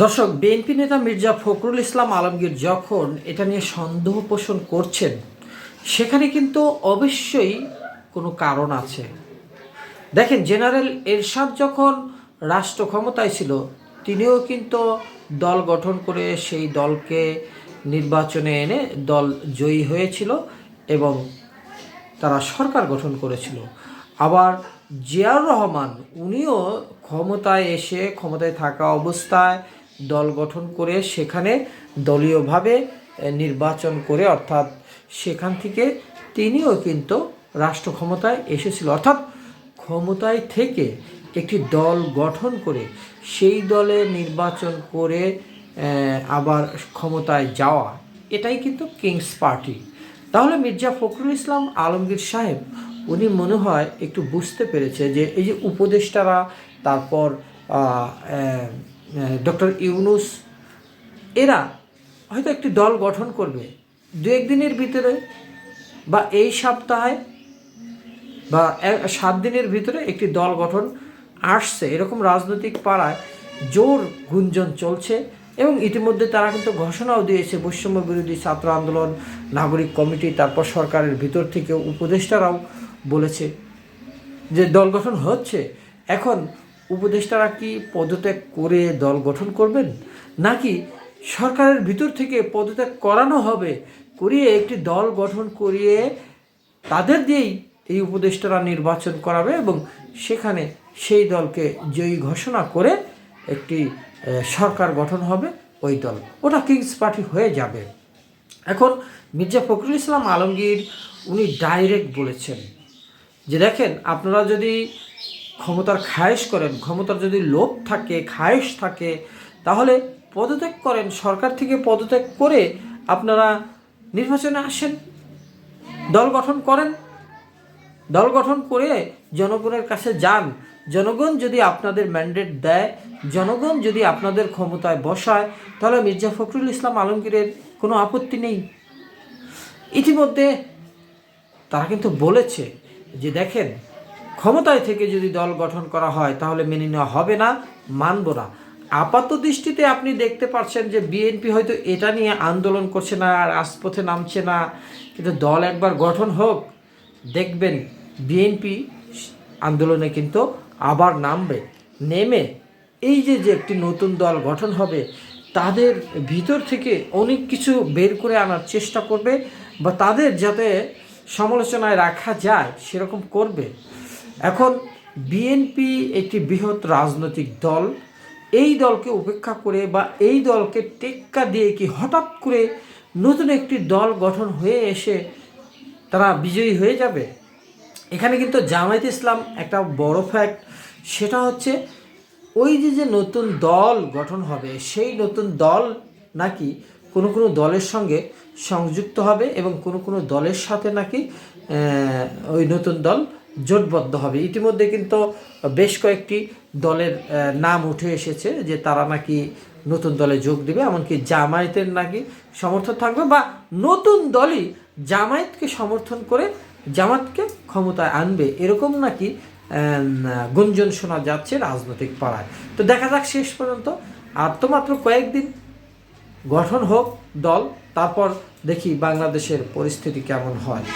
দর্শক, বিএনপি নেতা মির্জা ফখরুল ইসলাম আলমগীর যখন এটা নিয়ে সন্দেহ পোষণ করছেন, সেখানে কিন্তু অবশ্যই কোনো কারণ আছে। দেখেন, জেনারেল এরশাদ যখন রাষ্ট্র ক্ষমতায় ছিল, তিনিও কিন্তু দল গঠন করে সেই দলকে নির্বাচনে এনে দল জয়ী হয়েছিল এবং তারা সরকার গঠন করেছিল। আবার জিয়াউর রহমান, উনিও ক্ষমতায় এসে, ক্ষমতায় থাকা অবস্থায় দল গঠন করে সেখানে দলীয়ভাবে নির্বাচন করে, অর্থাৎ সেখান থেকে তিনিও কিন্তু রাষ্ট্র ক্ষমতায় এসেছিল। অর্থাৎ ক্ষমতায় থেকে একটি দল গঠন করে সেই দলে নির্বাচন করে আবার ক্ষমতায় যাওয়া, এটাই কিন্তু কিংস পার্টি। তাহলে মির্জা ফখরুল ইসলাম আলমগীর সাহেব, উনি মনে হয় একটু বুঝতে পেরেছে যে এই যে উপদেষ্টারা, তারপর ডক্টর ইউনুস, এরা হয়তো একটি দল গঠন করবে। দু একদিনের ভিতরে বা এই সপ্তাহে বা সাত দিনের ভিতরে একটি দল গঠন আসছে। এরকম রাজনৈতিক পাড়ায় জোর গুঞ্জন চলছে এবং ইতিমধ্যে তারা কিন্তু ঘোষণাও দিয়েছে, বৈষম্য বিরোধী ছাত্র আন্দোলন, নাগরিক কমিটি, তারপর সরকারের ভিতর থেকে উপদেষ্টারাও বলেছে যে দল গঠন হচ্ছে। এখন উপদেষ্টারা কি পদত্যাগ করে দল গঠন করবেন? নাকি সরকারের ভিতর থেকে পদত্যাগ করানো হবে, করিয়ে একটি দল গঠন করিয়ে তাদের দিয়েই এই উপদেষ্টারা নির্বাচন করাবে এবং সেখানে সেই দলকে জয়ী ঘোষণা করে একটি সরকার গঠন হবে ওই দল। ওটা কিংস পার্টি হয়ে যাবে। এখন মির্জা ফখরুল ইসলাম আলমগীর উনি ডাইরেক্ট বলেছেন যে, দেখেন, আপনারা যদি ক্ষমতার খায়েশ করেন, ক্ষমতার যদি লোভ থাকে, খায়েশ থাকে, তাহলে পদত্যাগ করেন। সরকার থেকে পদত্যাগ করে আপনারা নির্বাচনে আসেন, দল গঠন করেন। দল গঠন করে জনগণের কাছে যান। জনগণ যদি আপনাদের ম্যান্ডেট দেয়, জনগণ যদি আপনাদের ক্ষমতায় বসায়, তাহলে মির্জা ফখরুল ইসলাম আলমগীরের কোনো আপত্তি নেই। ইতিমধ্যে তারা কিন্তু বলেছে যে, দেখেন ক্ষমতায় থেকে যদি দল গঠন করা হয়, তাহলে মেনে নেওয়া হবে না, মানব না। আপাত দৃষ্টিতে আপনি দেখতে পাচ্ছেন যে বিএনপি হয়তো এটা নিয়ে আন্দোলন করছে না, আর রাজপথে নামছে না। কিন্তু দল একবার গঠন হোক, দেখবেন বিএনপি আন্দোলনে কিন্তু আবার নামবে, নেমে। এই যে যে একটি নতুন দল গঠন হবে, তাদের ভিতর থেকে অনেক কিছু বের করে আনার চেষ্টা করবে বা তাদের যাতে সমালোচনায় রাখা যায়, সেরকম করবে। এখন বিএনপি একটি বৃহৎ রাজনৈতিক দল। এই দলকে উপেক্ষা করে বা এই দলকে টেক্কা দিয়ে কি হঠাৎ করে নতুন একটি দল গঠন হয়ে এসে তারা বিজয়ী হয়ে যাবে? এখানে কিন্তু জামায়াত ইসলাম একটা বড় ফ্যাক্ট সেটা হচ্ছে ওই যে যে নতুন দল গঠন হবে, সেই নতুন দল নাকি কোনো কোনো দলের সঙ্গে সংযুক্ত হবে এবং কোনো কোনো দলের সাথে নাকি ওই নতুন দল জোটবদ্ধ হবে। ইতিমধ্যে কিন্তু বেশ কয়েকটি দলের নাম উঠে এসেছে যে তারা নাকি নতুন দলে যোগ দেবে, এমনকি জামায়াতের নাকি সমর্থন থাকবে বা নতুন দলই জামায়াতকে সমর্থন করে জামাতকে ক্ষমতায় আনবে, এরকম নাকি গুঞ্জন শোনা যাচ্ছে রাজনৈতিক পাড়ায়। তো দেখা যাক শেষ পর্যন্ত। আর তো মাত্র কয়েকদিন গঠন হোক দল, তারপর দেখি বাংলাদেশের পরিস্থিতি কেমন হয়।